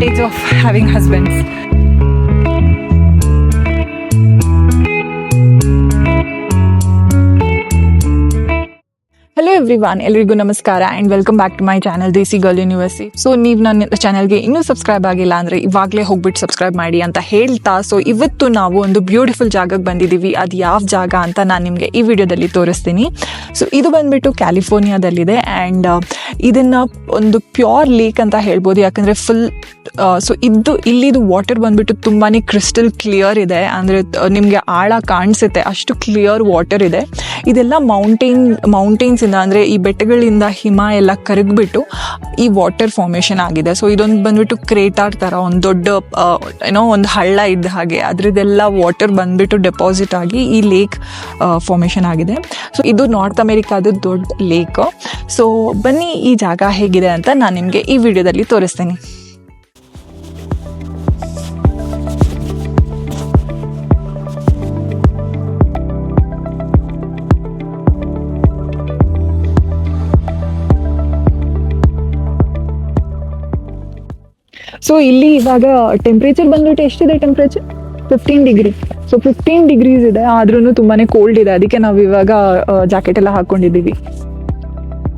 ತುಂಬಾ of having husbands. Hello everyone ಎಲ್ರಿಗೂ ನಮಸ್ಕಾರ and welcome back to my channel Desi Girl Universe so ನೀವು ನನ್ನ ಚಾನಲ್ಗೆ ಇನ್ನೂ ಸಬ್ಸ್ಕ್ರೈಬ್ ಆಗಿಲ್ಲ ಅಂದರೆ ಇವಾಗಲೇ ಹೋಗ್ಬಿಟ್ಟು ಸಬ್ಸ್ಕ್ರೈಬ್ ಮಾಡಿ ಅಂತ ಹೇಳ್ತಾ ಸೊ ಇವತ್ತು ನಾವು ಒಂದು ಬ್ಯೂಟಿಫುಲ್ ಜಾಗಕ್ಕೆ ಬಂದಿದ್ದೀವಿ. ಅದು ಯಾವ ಜಾಗ ಅಂತ ನಾನು ನಿಮಗೆ ಈ ವಿಡಿಯೋದಲ್ಲಿ ತೋರಿಸ್ತೀನಿ. ಸೊ ಇದು ಬಂದುಬಿಟ್ಟು ಕ್ಯಾಲಿಫೋರ್ನಿಯಾದಲ್ಲಿದೆ ಆ್ಯಂಡ್ ಇದನ್ನು ಒಂದು ಪ್ಯೂರ್ ಲೇಕ್ ಅಂತ ಹೇಳ್ಬೋದು. ಯಾಕಂದರೆ ಫುಲ್ ಸೊ ಇದು ಇಲ್ಲಿದು ವಾಟರ್ ಬಂದ್ಬಿಟ್ಟು ತುಂಬಾ ಕ್ರಿಸ್ಟಲ್ ಕ್ಲಿಯರ್ ಇದೆ. ಅಂದರೆ ನಿಮಗೆ ಆಳ ಕಾಣಿಸುತ್ತೆ. ಅಷ್ಟು ಕ್ಲಿಯರ್ ವಾಟರ್ ಇದೆ. ಇದೆಲ್ಲ ಮೌಂಟೇನ್ ಮೌಂಟೇನ್ಸಿಂದ ಅಂದರೆ ಈ ಬೆಟ್ಟಗಳಿಂದ ಹಿಮ ಎಲ್ಲ ಕರಗಿಬಿಟ್ಟು ಈ ವಾಟರ್ ಫಾರ್ಮೇಷನ್ ಆಗಿದೆ. ಸೊ ಇದೊಂದು ಬಂದ್ಬಿಟ್ಟು ಕ್ರೇಟಾರ್ ಥರ ಒಂದು ದೊಡ್ಡ ಏನೋ ಒಂದು ಹಳ್ಳ ಇದ್ದ ಹಾಗೆ. ಅದರದ್ದೆಲ್ಲ ವಾಟರ್ ಬಂದ್ಬಿಟ್ಟು ಡೆಪಾಸಿಟ್ ಆಗಿ ಈ ಲೇಕ್ ಫಾರ್ಮೇಷನ್ ಆಗಿದೆ. ಸೊ ಇದು ನಾರ್ತ್ ಅಮೇರಿಕಾದ ದೊಡ್ಡ ಲೇಕ್ ಸೊ ಬನ್ನಿ ಈ ಜಾಗ ಹೇಗಿದೆ ಅಂತ ನಾನು ನಿಮಗೆ ಈ ವಿಡಿಯೋದಲ್ಲಿ ತೋರಿಸ್ತೀನಿ. ಸೊ ಇಲ್ಲಿ ಇವಾಗ ಟೆಂಪ್ರೇಚರ್ ಬಂದ್ಬಿಟ್ಟು ಎಷ್ಟಿದೆ temperature fifteen degree so fifteen degrees ಇದೆ ಆದ್ರೂ ತುಂಬಾನೇ ಕೋಲ್ಡ್ ಇದೆ. ಅದಕ್ಕೆ ನಾವು ಇವಾಗ ಜಾಕೆಟ್ ಎಲ್ಲ ಹಾಕೊಂಡಿದ್ದೀವಿ.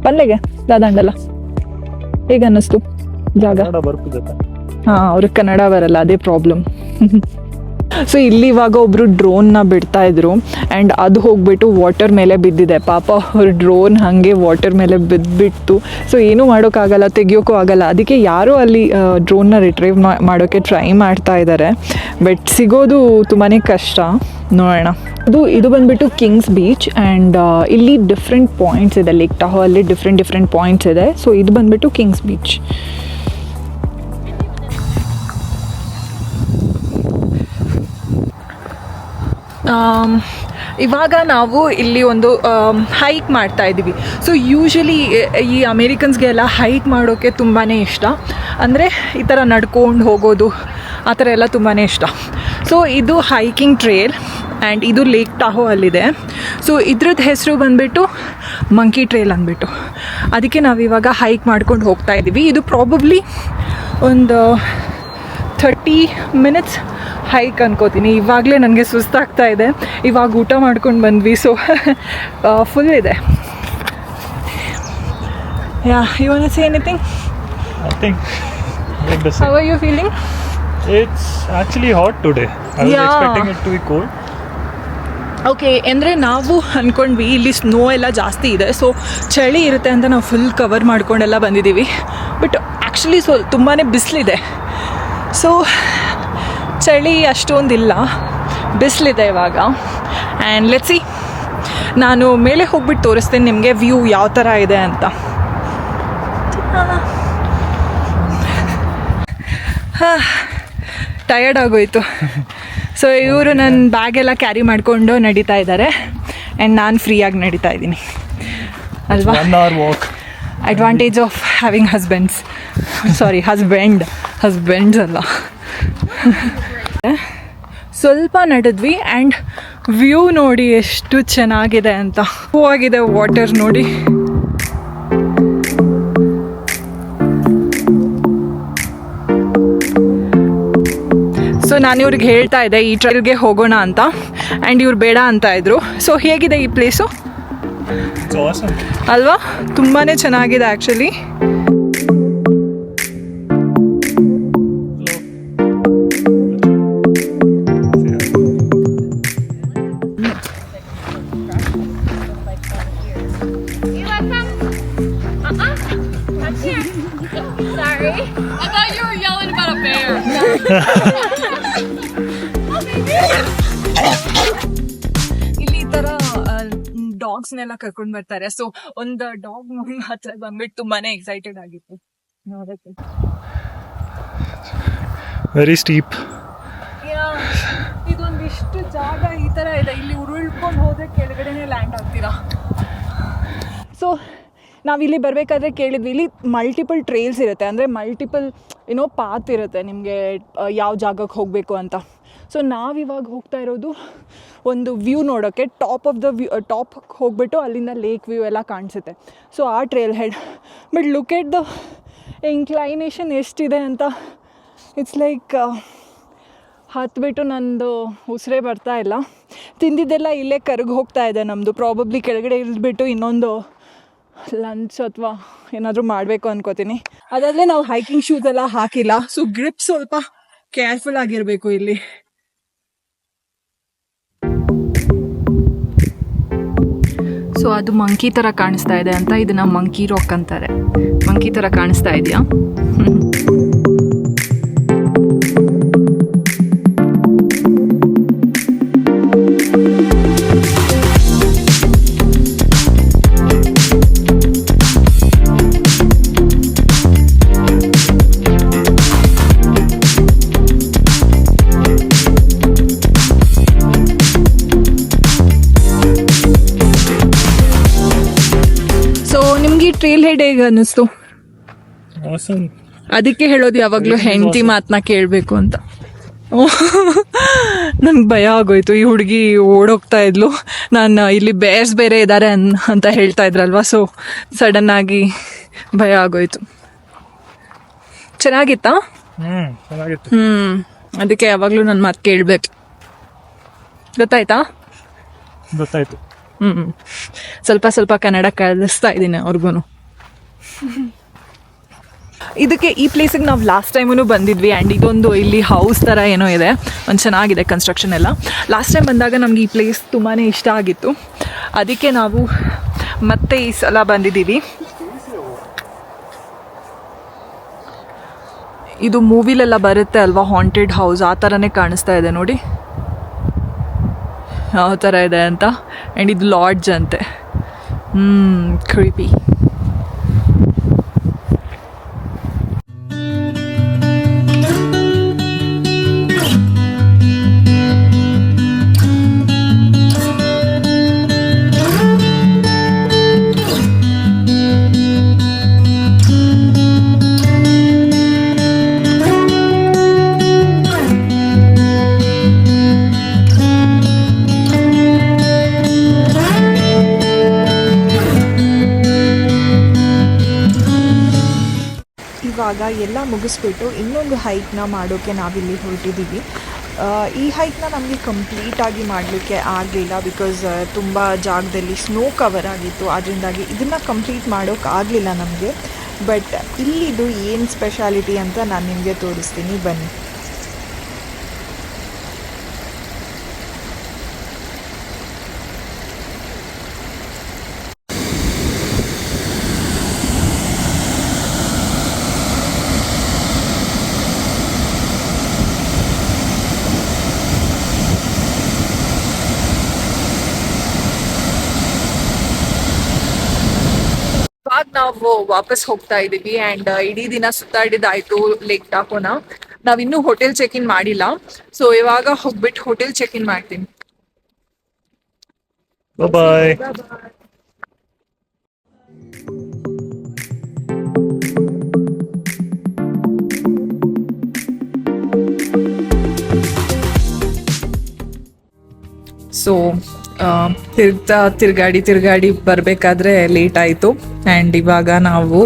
ಪಲ್ಲೆಗೆ ದಾದಾಂಡಲ್ಲ ಹೇಗೆ ಅನ್ನಿಸ್ತು ಜಾಗ ಹಾ ಅವ್ರಿಗೆ ಕನ್ನಡ ಬರಲ್ಲ ಅದೇ ಪ್ರಾಬ್ಲಮ್ ಸೊ ಇಲ್ಲಿ ಇವಾಗ ಒಬ್ಬರು ಡ್ರೋನ್ನ ಬಿಡ್ತಾ ಇದ್ರು. ಆ್ಯಂಡ್ ಅದು ಹೋಗ್ಬಿಟ್ಟು ವಾಟರ್ ಮೇಲೆ ಬಿದ್ದಿದೆ. ಪಾಪ, ಅವ್ರ ಡ್ರೋನ್ ಹಾಗೆ ವಾಟರ್ ಮೇಲೆ ಬಿದ್ದುಬಿಟ್ಟು ಸೊ ಏನೂ ಮಾಡೋಕ್ಕಾಗಲ್ಲ ತೆಗಿಯೋಕ್ಕೂ ಆಗಲ್ಲ. ಅದಕ್ಕೆ ಯಾರೂ ಅಲ್ಲಿ ಡ್ರೋನ್ನ ರಿಟ್ರೈವ್ ಮಾಡೋಕ್ಕೆ ಟ್ರೈ ಮಾಡ್ತಾ ಇದ್ದಾರೆ ಬಟ್ ಸಿಗೋದು ತುಂಬಾ ಕಷ್ಟ. ನೋಡೋಣ. ಇದು ಇದು ಬಂದ್ಬಿಟ್ಟು ಕಿಂಗ್ಸ್ ಬೀಚ್ ಆ್ಯಂಡ್ ಇಲ್ಲಿ ಡಿಫ್ರೆಂಟ್ ಪಾಯಿಂಟ್ಸ್ ಇದೆ. ಲೇಕ್ ಟಹೋ ಅಲ್ಲಿ ಡಿಫ್ರೆಂಟ್ ಡಿಫ್ರೆಂಟ್ ಪಾಯಿಂಟ್ಸ್ ಇದೆ. ಸೊ ಇದು ಬಂದ್ಬಿಟ್ಟು ಕಿಂಗ್ಸ್ ಬೀಚ್ ಇವಾಗ ನಾವು ಇಲ್ಲಿ ಒಂದು ಹೈಕ್ ಮಾಡ್ತಾ ಇದ್ದೀವಿ. ಸೊ ಯೂಶಲಿ ಈ ಅಮೇರಿಕನ್ಸ್ಗೆಲ್ಲ ಹೈಕ್ ಮಾಡೋಕ್ಕೆ ತುಂಬಾ ಇಷ್ಟ. ಅಂದರೆ ಈ ಥರ ನಡ್ಕೊಂಡು ಹೋಗೋದು, ಆ ಥರ ಎಲ್ಲ ತುಂಬಾ ಇಷ್ಟ. ಸೊ ಇದು ಹೈಕಿಂಗ್ ಟ್ರೇಲ್ ಆ್ಯಂಡ್ ಇದು ಲೇಕ್ ಟಾಹೋ ಅಲ್ಲಿದೆ. ಸೊ ಇದ್ರದ್ದು ಹೆಸರು ಬಂದುಬಿಟ್ಟು ಮಂಕಿ ಟ್ರೇಲ್ ಅಂದ್ಬಿಟ್ಟು. ಅದಕ್ಕೆ ನಾವು ಇವಾಗ ಹೈಕ್ ಮಾಡ್ಕೊಂಡು ಹೋಗ್ತಾ ಇದ್ದೀವಿ. ಇದು ಪ್ರಾಬಬ್ಲಿ ಒಂದು ಥರ್ಟಿ ಮಿನಿಟ್ಸ್ ಹೈಕ್ ಅನ್ಕೋತೀನಿ. ಇವಾಗಲೇ ನನಗೆ ಸುಸ್ತಾಗ್ತಾ ಇದೆ. ಇವಾಗ ಊಟ ಮಾಡ್ಕೊಂಡು ಬಂದ್ವಿ. ಸೊ ಫುಲ್ ಇದೆ. Yeah you want say anything the how. Are you feeling it's actually hot. I was Yeah. expecting it to be cold. Okay ಅಂದರೆ ನಾವು ಅಂದ್ಕೊಂಡ್ವಿ ಇಲ್ಲಿ ಸ್ನೋ ಎಲ್ಲ ಜಾಸ್ತಿ ಇದೆ. ಸೊ ಚಳಿ ಇರುತ್ತೆ ಅಂತ ನಾವು ಫುಲ್ ಕವರ್ ಮಾಡ್ಕೊಂಡೆಲ್ಲ ಬಂದಿದ್ದೀವಿ. ಬಟ್ ಆ್ಯಕ್ಚುಲಿ ಸೊ ತುಂಬಾ ಬಿಸಿಲಿದೆ. ಸೊ ಚಳಿ ಅಷ್ಟೊಂದಿಲ್ಲ. ಬಿಸಿಲಿದೆ ಇವಾಗ. ಆ್ಯಂಡ್ ಲೆಟ್ಸಿ ನಾನು ಮೇಲೆ ಹೋಗ್ಬಿಟ್ಟು ತೋರಿಸ್ತೇನೆ ನಿಮಗೆ ವ್ಯೂ ಯಾವ ಥರ ಇದೆ ಅಂತ. ಟಯರ್ಡ್ ಆಗೋಯ್ತು. ಸೊ ಇವರು ನನ್ನ ಬ್ಯಾಗೆಲ್ಲ ಕ್ಯಾರಿ ಮಾಡಿಕೊಂಡು ನಡೀತಾ ಇದ್ದಾರೆ. ಆ್ಯಂಡ್ ನಾನು ಫ್ರೀಯಾಗಿ ನಡೀತಾ ಇದ್ದೀನಿ. ಅಲ್ವಾ? Walk. Advantage of having husbands sorry husband husbands ಅಲ್ಲ. ಸ್ವಲ್ಪ ನಡೆದ್ವಿ ಆ್ಯಂಡ್ ವ್ಯೂ ನೋಡಿ ಎಷ್ಟು ಚೆನ್ನಾಗಿದೆ ಅಂತ. ಹೂವಾಗಿದೆ ವಾಟರ್ ನೋಡಿ. ಸೊ ನಾನು ಇವ್ರಿಗೆ ಹೇಳ್ತಾ ಇದ್ದೆ ಈ ಟ್ರೈಲ್ಗೆ ಹೋಗೋಣ ಅಂತ. ಆ್ಯಂಡ್ ಇವ್ರು ಬೇಡ ಅಂತ ಇದ್ರು. ಸೊ ಹೇಗಿದೆ ಈ ಪ್ಲೇಸು. ಅಲ್ವಾ? ತುಂಬಾ ಚೆನ್ನಾಗಿದೆ actually Sorry. I thought you were yelling about a bear. oh. ಇಲ್ಲಿ ಈ ಥರ ಡಾಗ್ಸ್ನೆಲ್ಲ ಕರ್ಕೊಂಡು ಬರ್ತಾರೆ ಸೊ ಒಂದು ಡಾಗ್ ಹತ್ರ ಬಂದ್ಬಿಟ್ಟು ತುಂಬಾನೇ ಎಕ್ಸೈಟೆಡ್ ಆಗಿತ್ತು ನೋಡಕ್ಕೆ Very steep. ಇದೊಂದಿಷ್ಟು ಜಾಗ ಈ ಥರ ಇದೆ ಇಲ್ಲಿ ಉರುಳ್ಕೊಂಡು ಹೋದ್ರೆ ಕೆಳಗಡೆನೆ ಲ್ಯಾಂಡ್ ಆಗ್ತೀರಾ ಸೊ ನಾವಿಲ್ಲಿ ಬರಬೇಕಾದ್ರೆ ಕೇಳಿದ್ವಿ. ಇಲ್ಲಿ ಮಲ್ಟಿಪಲ್ ಟ್ರೇಲ್ಸ್ ಇರುತ್ತೆ. ಅಂದರೆ ಮಲ್ಟಿಪಲ್ ಏನೋ ಪಾತ್ ಇರುತ್ತೆ ನಿಮಗೆ ಯಾವ ಜಾಗಕ್ಕೆ ಹೋಗಬೇಕು ಅಂತ. ಸೊ ನಾವಿವಾಗ ಹೋಗ್ತಾ ಇರೋದು ಒಂದು ವ್ಯೂ ನೋಡೋಕ್ಕೆ top of the view top ಹೋಗ್ಬಿಟ್ಟು ಅಲ್ಲಿಂದ ಲೇಕ್ ವ್ಯೂ ಎಲ್ಲ ಕಾಣಿಸುತ್ತೆ. ಸೊ ಆ trailhead but look at the inclination ಎಷ್ಟಿದೆ ಅಂತ. ಇಟ್ಸ್ ಲೈಕ್ ಹತ್ಬಿಟ್ಟು ನಂದು ಉಸಿರೇ ಬರ್ತಾ ಇಲ್ಲ. ತಿಂದಿದ್ದೆಲ್ಲ ಇಲ್ಲೇ ಕರಗಿ ಹೋಗ್ತಾ ಇದೆ ನಮ್ಮದು ಪ್ರಾಬಬ್ಲಿ ಕೆಳಗಡೆ ಇಳಿದ್ಬಿಟ್ಟು ಇನ್ನೊಂದು ಲಂಚ್ ಅಥವಾ ಏನಾದರೂ ಮಾಡಬೇಕು ಅನ್ಕೋತೀನಿ. ಅದಾದರೆ ನಾವು ಹೈಕಿಂಗ್ ಶೂಸ್ ಎಲ್ಲ ಹಾಕಿಲ್ಲ. ಸೊ ಗ್ರಿಪ್ ಸ್ವಲ್ಪ ಕೇರ್ಫುಲ್ ಆಗಿರಬೇಕು ಇಲ್ಲಿ. ಸೊ ಅದು ಮಂಕಿ ಥರ ಕಾಣಿಸ್ತಾ ಇದೆ ಅಂತ ಇದನ್ನ ಮಂಕಿ ರಾಕ್ ಅಂತಾರೆ. ಮಂಕಿ ಥರ ಕಾಣಿಸ್ತಾ ಇದೆಯಾ? ಟ್ರೇಲ್ ಹೆಡ್ ಹೇಗೆ ಅನ್ನಿಸ್ತು. ಅದಕ್ಕೆ ಹೇಳೋದು ಯಾವಾಗಲೂ ಹೆಂಡತಿ ಮಾತನ್ನ ಕೇಳಬೇಕು ಅಂತ. ನನ್ಗೆ ಭಯ ಆಗೋಯ್ತು. ಈ ಹುಡುಗಿ ಓಡೋಗ್ತಾ ಇದ್ಲು. ನಾನು ಇಲ್ಲಿ ಬೇರ್ಸ್ ಬೇರೆ ಇದ್ದಾರೆ ಅನ್ ಅಂತ ಹೇಳ್ತಾ ಇದ್ರಲ್ವಾ ಸೊ ಸಡನ್ ಆಗಿ ಭಯ ಆಗೋಯ್ತು. ಚೆನ್ನಾಗಿತ್ತಾ? ಹ್ಮ್ ಚೆನ್ನಾಗಿತ್ತು. ಹ್ಞೂ ಅದಕ್ಕೆ ಯಾವಾಗಲೂ ನನ್ನ ಮಾತು ಕೇಳಬೇಕು. ಗೊತ್ತಾಯ್ತಾ? ಗೊತ್ತಾಯ್ತು. ಹ್ಞೂ ಸ್ವಲ್ಪ ಸ್ವಲ್ಪ ಕನ್ನಡ ಕಲಿಸ್ತಾ ಇದ್ದೀನಿ ಅವ್ರಿಗೂ ಇದಕ್ಕೆ ಈ ಪ್ಲೇಸಿಗೆ ನಾವು ಲಾಸ್ಟ್ ಟೈಮೂ ಬಂದಿದ್ವಿ ಆ್ಯಂಡ್ ಇದೊಂದು ಇಲ್ಲಿ ಹೌಸ್ ಥರ ಏನೋ ಇದೆ. ಒಂದು ಚೆನ್ನಾಗಿದೆ ಕನ್ಸ್ಟ್ರಕ್ಷನ್ ಎಲ್ಲ. ಲಾಸ್ಟ್ ಟೈಮ್ ಬಂದಾಗ ನಮಗೆ ಈ ಪ್ಲೇಸ್ ತುಂಬಾ ಇಷ್ಟ ಆಗಿತ್ತು. ಅದಕ್ಕೆ ನಾವು ಮತ್ತೆ ಈ ಸಲ ಬಂದಿದ್ದೀವಿ. ಇದು ಮೂವಿಲೆಲ್ಲ ಬರುತ್ತೆ ಅಲ್ವಾ? ಹಾಂಟೆಡ್ ಹೌಸ್ ಆ ಥರನೇ ಕಾಣಿಸ್ತಾ ಇದೆ ನೋಡಿ. ಯಾವ ಥರ ಇದೆ ಅಂತ. ಆ್ಯಂಡ್ ಇದು ಲಾಡ್ಜ್ ಅಂತೆ. ಹ್ಞೂ ಕ್ರೀಪಿ ಎಲ್ಲ ಮುಗಿಸ್ಬಿಟ್ಟು ಇನ್ನೊಂದು ಹೈಕ್ನ ಮಾಡೋಕ್ಕೆ ನಾವಿಲ್ಲಿ ಹೊರಟಿದ್ದೀವಿ. ಈ ಹೈಕ್ನ ನಮಗೆ ಕಂಪ್ಲೀಟಾಗಿ ಮಾಡಲಿಕ್ಕೆ ಆಗಲಿಲ್ಲ ಬಿಕಾಸ್ ತುಂಬ ಜಾಗದಲ್ಲಿ ಸ್ನೋ ಕವರ್ ಆಗಿತ್ತು. ಅದರಿಂದಾಗಿ ಇದನ್ನು ಕಂಪ್ಲೀಟ್ ಮಾಡೋಕ್ಕಾಗಲಿಲ್ಲ ನಮಗೆ. ಬಟ್ ಇಲ್ಲಿದು ಏನು ಸ್ಪೆಷಾಲಿಟಿ ಅಂತ ನಾನು ನಿಮಗೆ ತೋರಿಸ್ತೀನಿ. ಬನ್ನಿ. ಇವಾಗ ನಾವು ವಾಪಸ್ ಹೋಗ್ತಾ ಇದೀವಿ ಅಂಡ್ ಇಡೀ ದಿನ ಸುತ್ತಾಡಿದಾಯ್ತು ಲೇಕ್ ಟಾಕೋನ ನಾವಿನ್ನೂ ಹೋಟೆಲ್ ಚೆಕ್ ಇನ್ ಮಾಡಿಲ್ಲ. ಸೊ ಇವಾಗ ಹೋಗ್ಬಿಟ್ಟು ಹೋಟೆಲ್ ಚೆಕ್ ಇನ್ ಮಾಡ್ತೀನಿ. ಬಾಯ್ ಸೊ ತಿರ್ಗ್ತಾ, ತಿರ್ಗಾಡಿ ತಿರ್ಗಾಡಿ ಬರಬೇಕಾದ್ರೆ ಲೇಟ್ ಆಯಿತು. ಆ್ಯಂಡ್ ಇವಾಗ ನಾವು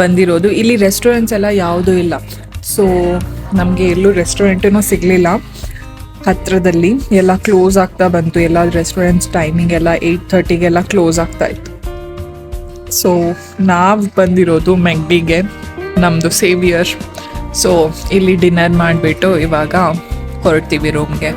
ಬಂದಿರೋದು. ಇಲ್ಲಿ ರೆಸ್ಟೋರೆಂಟ್ಸ್ ಎಲ್ಲ ಯಾವುದೂ ಇಲ್ಲ. ಸೊ ನಮಗೆ ಎಲ್ಲೂ ರೆಸ್ಟೋರೆಂಟೂ ಸಿಗಲಿಲ್ಲ. ಹತ್ರದಲ್ಲಿ ಎಲ್ಲ ಕ್ಲೋಸ್ ಆಗ್ತಾ ಬಂತು. ಎಲ್ಲ ರೆಸ್ಟೋರೆಂಟ್ಸ್ ಟೈಮಿಂಗ್ ಎಲ್ಲ ಏಯ್ಟ್ ಥರ್ಟಿಗೆಲ್ಲ ಕ್ಲೋಸ್ ಆಗ್ತಾ ಇತ್ತು. ಸೊ ನಾವು ಬಂದಿರೋದು ಮೆಗ್ಡಿಗೆ ನಮ್ಮದು ಸೇವಿಯರ್ ಸೊ ಇಲ್ಲಿ ಡಿನ್ನರ್ ಮಾಡಿಬಿಟ್ಟು ಇವಾಗ ಹೊರಡ್ತೀವಿ ರೂಮ್ಗೆ